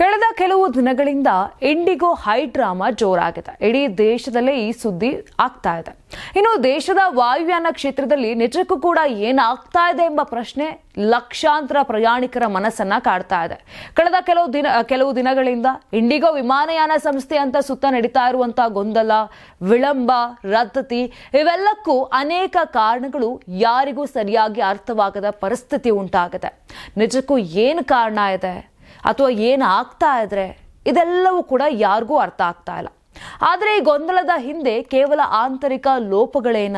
ಕಳೆದ ಕೆಲವು ದಿನಗಳಿಂದ ಇಂಡಿಗೋ ಹೈ ಡ್ರಾಮಾ ಜೋರಾಗಿದೆ. ಇಡೀ ದೇಶದಲ್ಲೇ ಈ ಸುದ್ದಿ ಆಗ್ತಾ ಇದೆ. ಇನ್ನು ದೇಶದ ವಾಯುಯಾನ ಕ್ಷೇತ್ರದಲ್ಲಿ ನಿಜಕ್ಕೂ ಕೂಡ ಏನಾಗ್ತಾ ಇದೆ ಎಂಬ ಪ್ರಶ್ನೆ ಲಕ್ಷಾಂತರ ಪ್ರಯಾಣಿಕರ ಮನಸ್ಸನ್ನ ಕಾಡ್ತಾ ಇದೆ. ಕಳೆದ ಕೆಲವು ದಿನ, ಕೆಲವು ದಿನಗಳಿಂದ ಇಂಡಿಗೋ ವಿಮಾನಯಾನ ಸಂಸ್ಥೆ ಅಂತ ಸುತ್ತ ನಡೀತಾ ಇರುವಂತಹ ಗೊಂದಲ, ವಿಳಂಬ, ರದ್ದತಿ ಇವೆಲ್ಲಕ್ಕೂ ಅನೇಕ ಕಾರಣಗಳು ಯಾರಿಗೂ ಸರಿಯಾಗಿ ಅರ್ಥವಾಗದ ಪರಿಸ್ಥಿತಿ ಉಂಟಾಗಿದೆ. ನಿಜಕ್ಕೂ ಏನು ಕಾರಣ ಇದೆ? ಅಥವಾ ಏನು ಆಗ್ತಾ ಇದ್ರೆ ಇದೆಲ್ಲವೂ ಕೂಡ ಯಾರಿಗೂ ಅರ್ಥ ಆಗ್ತಾ ಇಲ್ಲ. ಆದರೆ ಈ ಗೊಂದಲದ ಹಿಂದೆ ಕೇವಲ ಆಂತರಿಕ ಲೋಪಗಳೇನ?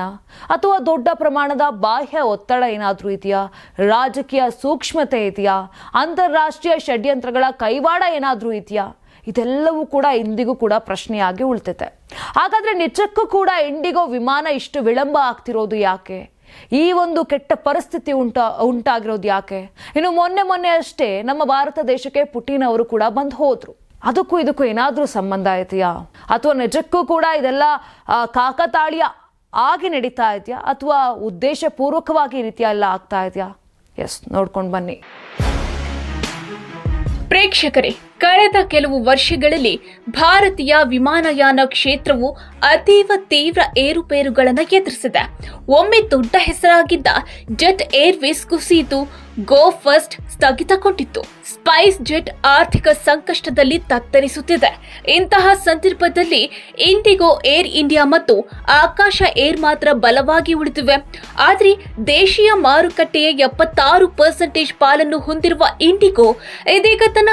ಅಥವಾ ದೊಡ್ಡ ಪ್ರಮಾಣದ ಬಾಹ್ಯ ಒತ್ತಡ ಏನಾದರೂ ಇದೆಯಾ? ರಾಜಕೀಯ ಸೂಕ್ಷ್ಮತೆ ಇದೆಯಾ? ಅಂತಾರಾಷ್ಟ್ರೀಯ ಷಡ್ಯಂತ್ರಗಳ ಕೈವಾಡ ಏನಾದರೂ ಇದೆಯಾ? ಇದೆಲ್ಲವೂ ಕೂಡ ಇಂದಿಗೂ ಕೂಡ ಪ್ರಶ್ನೆಯಾಗಿ ಉಳಿತೈತೆ. ಹಾಗಾದರೆ ನಿಜಕ್ಕೂ ಕೂಡ ಇಂಡಿಗೋ ವಿಮಾನ ಇಷ್ಟು ವಿಳಂಬ ಆಗ್ತಿರೋದು ಯಾಕೆ? ಈ ಒಂದು ಕೆಟ್ಟ ಪರಿಸ್ಥಿತಿ ಉಂಟಾ, ಉಂಟಾಗಿರೋದು ಯಾಕೆ? ಇನ್ನು ಮೊನ್ನೆ ಮೊನ್ನೆ ಅಷ್ಟೇ ನಮ್ಮ ಭಾರತ ದೇಶಕ್ಕೆ ಪುಟಿನ್ ಅವರು ಕೂಡ ಬಂದು ಹೋದ್ರು. ಅದಕ್ಕೂ ಇದಕ್ಕೂ ಏನಾದರೂ ಸಂಬಂಧ ಇದೆಯಾ? ಅಥವಾ ನಿಜಕ್ಕೂ ಕೂಡ ಇದೆಲ್ಲ ಕಾಕತಾಳೀಯ ಆಗಿ ನಡೀತಾ ಇದೆಯಾ? ಅಥವಾ ಉದ್ದೇಶಪೂರ್ವಕವಾಗಿ ರೀತಿಯ ಎಲ್ಲ ಆಗ್ತಾ ಇದೆಯಾ? ಎಸ್ ನೋಡ್ಕೊಂಡು ಬನ್ನಿ. ಪ್ರೇಕ್ಷಕರೇ ಕಳೆದ ಕೆಲವು ವರ್ಷಗಳಲ್ಲಿ ಭಾರತೀಯ ವಿಮಾನಯಾನ ಕ್ಷೇತ್ರವು ಅತೀವ ತೀವ್ರ ಏರುಪೇರುಗಳನ್ನು ಎದುರಿಸಿದೆ. ಒಮ್ಮೆ ದೊಡ್ಡ ಹೆಸರಾಗಿದ್ದ ಜೆಟ್ ಏರ್ವೇಸ್ ಕುಸಿಯಿತು ಗೋ ಫಸ್ಟ್ ಸ್ಥಗಿತಗೊಂಡಿತ್ತು. ಸ್ಪೈಸ್ ಜೆಟ್ ಆರ್ಥಿಕ ಸಂಕಷ್ಟದಲ್ಲಿ ತತ್ತರಿಸುತ್ತಿದೆ. ಇಂತಹ ಸಂದರ್ಭದಲ್ಲಿ ಇಂಡಿಗೋ ಏರ್ ಇಂಡಿಯಾ ಮತ್ತು ಆಕಾಶ ಏರ್ ಮಾತ್ರ ಬಲವಾಗಿ ಉಳಿದಿವೆ. ಆದರೆ ದೇಶೀಯ ಮಾರುಕಟ್ಟೆಯ ಎಪ್ಪತ್ತಾರು ಪರ್ಸೆಂಟೇಜ್ ಪಾಲನ್ನು ಹೊಂದಿರುವ ಇಂಡಿಗೋ ಇದೀಗ ತನ್ನ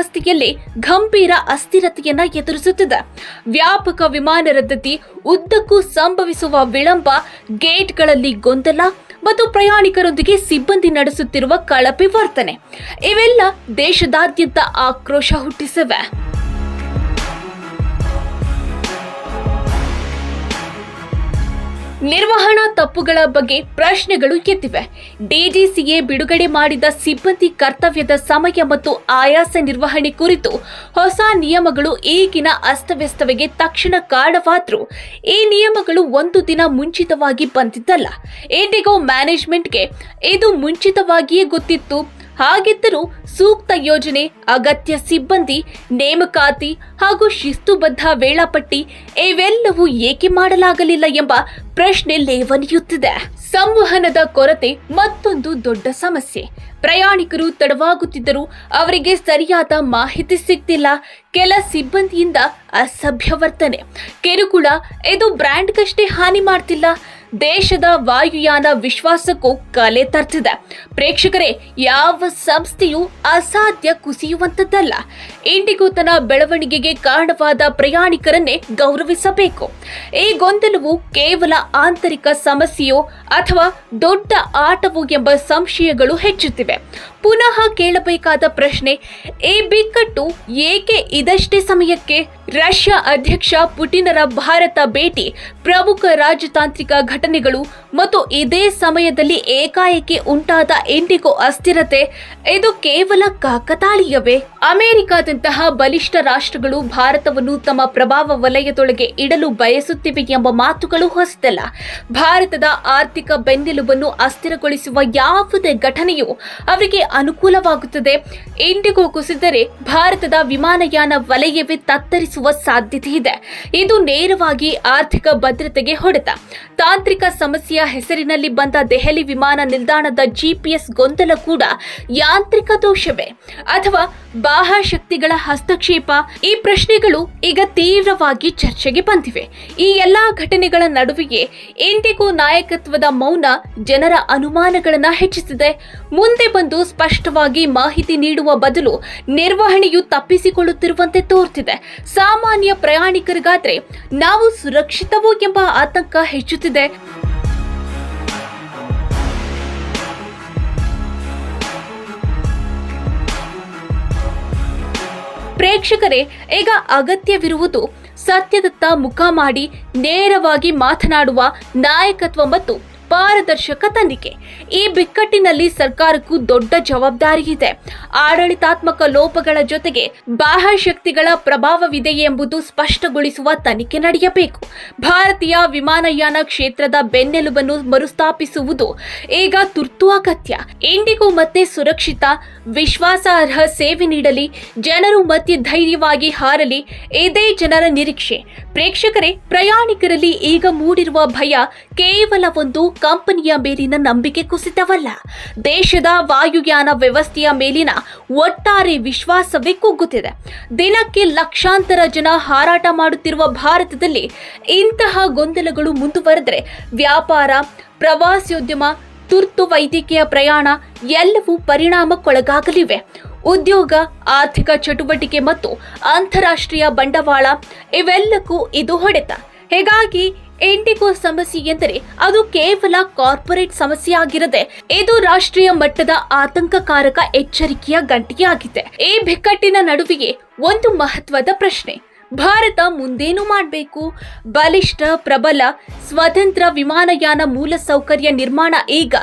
ಕಾರ್ಯವ್ಯವಸ್ಥೆಯಲ್ಲಿ ಗಂಭೀರ ಅಸ್ಥಿರತೆಯನ್ನ ಎದುರಿಸುತ್ತಿದೆ. ವ್ಯಾಪಕ ವಿಮಾನ ರದ್ದತಿ, ಉದ್ದಕ್ಕೂ ಸಂಭವಿಸುವ ವಿಳಂಬ, ಗೇಟ್ಗಳಲ್ಲಿ ಗೊಂದಲ ಮತ್ತು ಪ್ರಯಾಣಿಕರೊಂದಿಗೆ ಸಿಬ್ಬಂದಿ ನಡೆಸುತ್ತಿರುವ ಕಳಪೆ ವರ್ತನೆ. ಇವೆಲ್ಲ ದೇಶದಾದ್ಯಂತ ಆಕ್ರೋಶ ಹುಟ್ಟಿಸಿವೆ. ನಿರ್ವಹಣಾ ತಪ್ಪುಗಳ ಬಗ್ಗೆ ಪ್ರಶ್ನೆಗಳು ಎದ್ದಿವೆ. ಡಿಜಿಸಿಎ ಬಿಡುಗಡೆ ಮಾಡಿದ ಸಿಬ್ಬಂದಿ ಕರ್ತವ್ಯದ ಸಮಯ ಮತ್ತು ಆಯಾಸ ನಿರ್ವಹಣೆ ಕುರಿತು ಹೊಸ ನಿಯಮಗಳು ಈಗಿನ ಅಸ್ತವ್ಯಸ್ತವಿಗೆ ತಕ್ಷಣ ಕಾರಣವಾದರೂ. ಈ ನಿಯಮಗಳು ಒಂದು ದಿನ ಮುಂಚಿತವಾಗಿ ಬಂದಿದ್ದಲ್ಲ. ಇಂಡಿಗೋ ಮ್ಯಾನೇಜ್ಮೆಂಟ್ಗೆ ಇದು ಮುಂಚಿತವಾಗಿಯೇ ಗೊತ್ತಿತ್ತು. ಹಾಗಿದ್ದರೂ ಸೂಕ್ತ ಯೋಜನೆ, ಅಗತ್ಯ ಸಿಬ್ಬಂದಿ, ನೇಮಕಾತಿ ಹಾಗೂ ಶಿಸ್ತುಬದ್ಧ ವೇಳಾಪಟ್ಟಿ ಇವೆಲ್ಲವೂ ಏಕೆ ಮಾಡಲಾಗಲಿಲ್ಲ ಎಂಬ ಪ್ರಶ್ನೆ ಲೇವನಿಯುತ್ತಿದೆ. ಸಂವಹನದ ಕೊರತೆ ಮತ್ತೊಂದು ದೊಡ್ಡ ಸಮಸ್ಯೆ. ಪ್ರಯಾಣಿಕರು ತಡವಾಗುತ್ತಿದ್ದರೂ ಅವರಿಗೆ ಸರಿಯಾದ ಮಾಹಿತಿ ಸಿಗ್ತಿಲ್ಲ. ಕೆಲ ಸಿಬ್ಬಂದಿಯಿಂದ ಅಸಭ್ಯ ವರ್ತನೆ. ಕಿರುಕುಳ, ಇದು ಬ್ರ್ಯಾಂಡ್ಗಷ್ಟೇ ಹಾನಿ ಮಾಡ್ತಿಲ್ಲ. ದೇಶದ ವಾಯುಯಾನ ವಿಶ್ವಾಸಕ್ಕೂ ಕಲೆ ತರ್ತಿದೆ. ಪ್ರೇಕ್ಷಕರೇ, ಯಾವ ಸಂಸ್ಥೆಯೂ ಅಸಾಧ್ಯ ಕುಸಿಯುವಂಥದ್ದಲ್ಲ. ಇಂಡಿಗೂ ತನ್ನ ಬೆಳವಣಿಗೆಗೆ ಕಾರಣವಾದ ಪ್ರಯಾಣಿಕರನ್ನೇ ಗೌರವಿಸಬೇಕು. ಈ ಗೊಂದಲವು ಕೇವಲ ಆಂತರಿಕ ಸಮಸ್ಯೆಯೋ ಅಥವಾ ದೊಡ್ಡ ಆಟವು ಎಂಬ ಸಂಶಯಗಳು ಹೆಚ್ಚುತ್ತಿವೆ. ಪುನಃ ಕೇಳಬೇಕಾದ ಪ್ರಶ್ನೆ, ಈ ಬಿಕ್ಕಟ್ಟು ಏಕೆ ಇದಷ್ಟೇ ಸಮಯಕ್ಕೆ ರಷ್ಯಾ ಅಧ್ಯಕ್ಷ ಪುಟಿನರ ಭಾರತ ಭೇಟಿ ಪ್ರಮುಖ ರಾಜತಾಂತ್ರಿಕ ಘಟನೆಗಳು ಮತ್ತು ಇದೇ ಸಮಯದಲ್ಲಿ ಏಕಾಏಕಿ ಉಂಟಾದ ಇಂಡಿಗೋ ಅಸ್ಥಿರತೆ, ಇದು ಕೇವಲ ಕಾಕತಾಳೀಯವೇ? ಅಮೆರಿಕಾದಂತಹ ಬಲಿಷ್ಠ ರಾಷ್ಟ್ರಗಳು ಭಾರತವನ್ನು ತಮ್ಮ ಪ್ರಭಾವ ವಲಯದೊಳಗೆ ಇಡಲು ಬಯಸುತ್ತಿವೆ ಎಂಬ ಮಾತುಗಳು ಹೊಸದಲ್ಲ. ಭಾರತದ ಆರ್ಥಿಕ ಬೆನ್ನೆಲುಬನ್ನು ಅಸ್ಥಿರಗೊಳಿಸುವ ಯಾವುದೇ ಘಟನೆಯು ಅವರಿಗೆ ಅನುಕೂಲವಾಗುತ್ತದೆ. ಇಂಡಿಗೋ ಕುಸಿದರೆ ಭಾರತದ ವಿಮಾನಯಾನ ವಲಯವೇ ತತ್ತರಿಸುವ ಸಾಧ್ಯತೆ ಇದೆ. ಇದು ನೇರವಾಗಿ ಆರ್ಥಿಕ ಭದ್ರತೆಗೆ ಹೊಡೆತ. ತಾಂತ್ರಿಕ ಹೆಸರಿನಲ್ಲಿ ಬಂದ ದೆಹಲಿ ವಿಮಾನ ನಿಲ್ದಾಣದ ಜಿಪಿಎಸ್ ಗೊಂದಲ ಕೂಡ ಯಾಂತ್ರಿಕ ದೋಷವೇ? ಅಥವಾ ಬಾಹ್ಯ ಶಕ್ತಿಗಳ ಹಸ್ತಕ್ಷೇಪ? ಈ ಪ್ರಶ್ನೆಗಳು ಈಗ ತೀವ್ರವಾಗಿ ಚರ್ಚೆಗೆ ಬಂದಿವೆ. ಈ ಎಲ್ಲಾ ಘಟನೆಗಳ ನಡುವೆಯೇ ಇಂದಿಗೂ ನಾಯಕತ್ವದ ಮೌನ ಜನರ ಅನುಮಾನಗಳನ್ನ ಹೆಚ್ಚಿಸಿದೆ. ಮುಂದೆ ಬಂದು ಸ್ಪಷ್ಟವಾಗಿ ಮಾಹಿತಿ ನೀಡುವ ಬದಲು ನಿರ್ವಹಣೆಯು ತಪ್ಪಿಸಿಕೊಳ್ಳುತ್ತಿರುವಂತೆ ತೋರ್ತಿದೆ. ಸಾಮಾನ್ಯ ಪ್ರಯಾಣಿಕರಿಗಾದ್ರೆ ನಾವು ಸುರಕ್ಷಿತವೋ ಎಂಬ ಆತಂಕ ಹೆಚ್ಚುತ್ತಿದೆ. ಪ್ರೇಕ್ಷಕರೇ ಈಗ ಅಗತ್ಯವಿರುವುದು ಸತ್ಯದತ್ತ ಮುಖ ಮಾಡಿ ನೇರವಾಗಿ ಮಾತನಾಡುವ ನಾಯಕತ್ವ ಮತ್ತು ಪಾರದರ್ಶಕ ತನಿಖೆ ಈ ಬಿಕ್ಕಟ್ಟಿನಲ್ಲಿ ಸರ್ಕಾರಕ್ಕೂ ದೊಡ್ಡ ಜವಾಬ್ದಾರಿ ಇದೆ. ಆಡಳಿತಾತ್ಮಕ ಲೋಪಗಳ ಜೊತೆಗೆ ಬಾಹ್ಯ ಶಕ್ತಿಗಳ ಪ್ರಭಾವವಿದೆ ಎಂಬುದು ಸ್ಪಷ್ಟಗೊಳಿಸುವ ತನಿಖೆ ನಡೆಯಬೇಕು. ಭಾರತೀಯ ವಿಮಾನಯಾನ ಕ್ಷೇತ್ರದ ಬೆನ್ನೆಲುಬನ್ನು ಮರುಸ್ಥಾಪಿಸುವುದು ಈಗ ತುರ್ತು ಅಗತ್ಯ. ಇಂಡಿಗೋ ಮತ್ತೆ ಸುರಕ್ಷಿತ, ವಿಶ್ವಾಸಾರ್ಹ ಸೇವೆ ನೀಡಲಿ, ಜನರು ಮತ್ತೆ ಧೈರ್ಯವಾಗಿ ಹಾರಲಿ, ಇದೇ ಜನರ ನಿರೀಕ್ಷೆ. ಪ್ರೇಕ್ಷಕರೇ, ಪ್ರಯಾಣಿಕರಲ್ಲಿ ಈಗ ಮೂಡಿರುವ ಭಯ ಕೇವಲ ಒಂದು ಕಂಪನಿಯ ಮೇಲಿನ ನಂಬಿಕೆ ಕುಸಿತವಲ್ಲ. ದೇಶದ ವಾಯುಯಾನ ವ್ಯವಸ್ಥೆಯ ಮೇಲಿನ ಒಟ್ಟಾರೆ ವಿಶ್ವಾಸವೇ ಕುಗ್ಗುತ್ತಿದೆ. ದಿನಕ್ಕೆ ಲಕ್ಷಾಂತರ ಜನ ಹಾರಾಟ ಮಾಡುತ್ತಿರುವ ಭಾರತದಲ್ಲಿ ಇಂತಹ ಗೊಂದಲಗಳು ಮುಂದುವರೆದರೆ ವ್ಯಾಪಾರ, ಪ್ರವಾಸೋದ್ಯಮ, ತುರ್ತು ವೈದ್ಯಕೀಯ ಪ್ರಯಾಣ ಎಲ್ಲವೂ ಪರಿಣಾಮಕ್ಕೊಳಗಾಗಲಿವೆ. ಉದ್ಯೋಗ, ಆರ್ಥಿಕ ಚಟುವಟಿಕೆ ಮತ್ತು ಅಂತಾರಾಷ್ಟ್ರೀಯ ಬಂಡವಾಳ ಇವೆಲ್ಲಕ್ಕೂ ಇದು ಹೊಡೆತ. ಹೀಗಾಗಿ ಇಂಡಿಗೋ ಸಮಸ್ಯೆ ಎಂದರೆ ಅದು ಕೇವಲ ಕಾರ್ಪೊರೇಟ್ ಸಮಸ್ಯೆ ಆಗಿರದೆ ಇದು ರಾಷ್ಟ್ರೀಯ ಮಟ್ಟದ ಆತಂಕಕಾರಕ ಎಚ್ಚರಿಕೆಯ ಗಂಟೆಯಾಗಿದೆ. ಈ ಬಿಕ್ಕಟ್ಟಿನ ನಡುವೆಯೇ ಒಂದು ಮಹತ್ವದ ಪ್ರಶ್ನೆ. ಭಾರತ ಮುಂದೇನು ಮಾಡಬೇಕು? ಬಲಿಷ್ಠ, ಪ್ರಬಲ, ಸ್ವತಂತ್ರ ವಿಮಾನಯಾನ ಮೂಲಸೌಕರ್ಯ ನಿರ್ಮಾಣ ಈಗ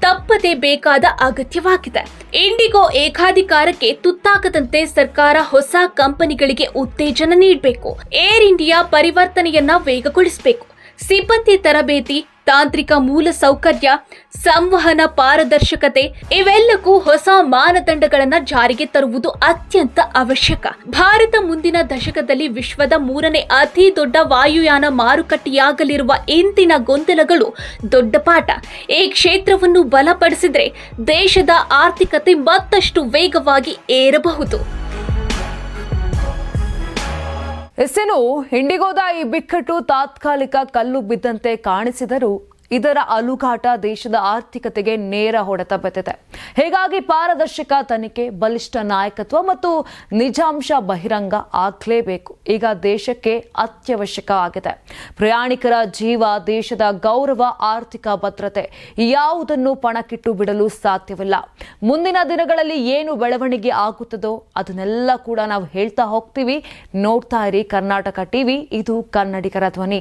ತಪ್ಪದೇ ಬೇಕಾದ ಅಗತ್ಯವಾಗಿದೆ. ಇಂಡಿಗೋ ಏಕಾಧಿಕಾರಕ್ಕೆ ತುತ್ತಾಗದಂತೆ ಸರ್ಕಾರ ಹೊಸ ಕಂಪನಿಗಳಿಗೆ ಉತ್ತೇಜನ ನೀಡಬೇಕು. ಏರ್ ಇಂಡಿಯಾ ಪರಿವರ್ತನೆಯನ್ನ ವೇಗಗೊಳಿಸಬೇಕು. ಸಿಬ್ಬಂದಿ ತರಬೇತಿ, ತಾಂತ್ರಿಕ ಮೂಲ ಸೌಕರ್ಯ, ಸಂವಹನ ಪಾರದರ್ಶಕತೆ ಇವೆಲ್ಲಕ್ಕೂ ಹೊಸ ಮಾನದಂಡಗಳನ್ನು ಜಾರಿಗೆ ತರುವುದು ಅತ್ಯಂತ ಅವಶ್ಯಕ. ಭಾರತ ಮುಂದಿನ ದಶಕದಲ್ಲಿ ವಿಶ್ವದ ಮೂರನೇ ಅತಿ ದೊಡ್ಡ ವಾಯುಯಾನ ಮಾರುಕಟ್ಟೆಯಾಗಲಿರುವ ಇಂದಿನ ಗೊಂದಲಗಳು ದೊಡ್ಡ ಪಾಠ. ಈ ಕ್ಷೇತ್ರವನ್ನು ಬಲಪಡಿಸಿದರೆ ದೇಶದ ಆರ್ಥಿಕತೆ ಮತ್ತಷ್ಟು ವೇಗವಾಗಿ ಏರಬಹುದು. ಎಸ್ಸೇನು ಇಂಡಿಗೋದ ಈ ಬಿಕ್ಕಟ್ಟು ತಾತ್ಕಾಲಿಕ ಕಲ್ಲು ಬಿದ್ದಂತೆ ಕಾಣಿಸಿದರೂ ಇದರ ಅಲುಗಾಟ ದೇಶದ ಆರ್ಥಿಕತೆಗೆ ನೇರ ಹೊಡೆತ ಬತ್ತಿದೆ. ಹೀಗಾಗಿ ಪಾರದರ್ಶಕ ತನಿಖೆ, ಬಲಿಷ್ಠ ನಾಯಕತ್ವ ಮತ್ತು ನಿಜಾಂಶ ಬಹಿರಂಗ ಆಗಲೇಬೇಕು. ಈಗ ದೇಶಕ್ಕೆ ಅತ್ಯವಶ್ಯಕ ಆಗಿದೆ. ಪ್ರಯಾಣಿಕರ ಜೀವ, ದೇಶದ ಗೌರವ, ಆರ್ಥಿಕ ಭದ್ರತೆ ಯಾವುದನ್ನು ಪಣಕ್ಕಿಟ್ಟು ಬಿಡಲು ಸಾಧ್ಯವಿಲ್ಲ. ಮುಂದಿನ ದಿನಗಳಲ್ಲಿ ಏನು ಬೆಳವಣಿಗೆ ಆಗುತ್ತದೋ ಅದನ್ನೆಲ್ಲ ಕೂಡ ನಾವು ಹೇಳ್ತಾ ಹೋಗ್ತೀವಿ. ನೋಡ್ತಾ ಇರಿ ಕರ್ನಾಟಕ ಟಿವಿ, ಇದು ಕನ್ನಡಿಗರ ಧ್ವನಿ.